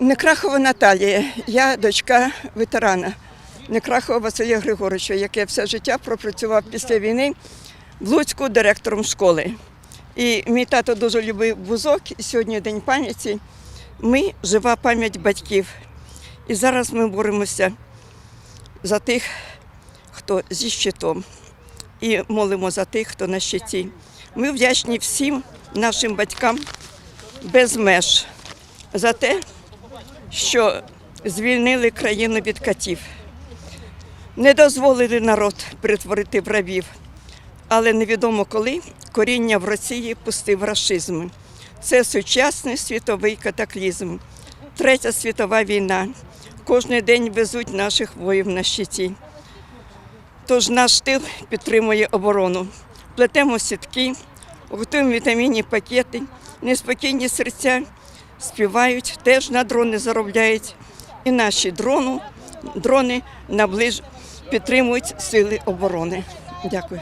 Некрахова Наталія, я дочка ветерана Некрахова Василя Григоровича, яке все життя пропрацював після війни в Луцьку директором школи. І мій тато дуже любив бузок, і сьогодні день пам'яті. Ми жива пам'ять батьків. І зараз ми боремося за тих, хто зі щитом, і молимо за тих, хто на щиті. Ми вдячні всім нашим батькам без меж за те, що звільнили країну від катів, не дозволили народ перетворити в рабів, але невідомо коли коріння в Росії пустив рашизм. Це сучасний світовий катаклізм. Третя світова війна. Кожний день везуть наших воїв на щиті. Тож наш тил підтримує оборону. Плетемо сітки, готуємо вітамінні пакети, неспокійні серця співають, теж на дрони заробляють. І наші дрону, дрони наближ... підтримують сили оборони. Дякую.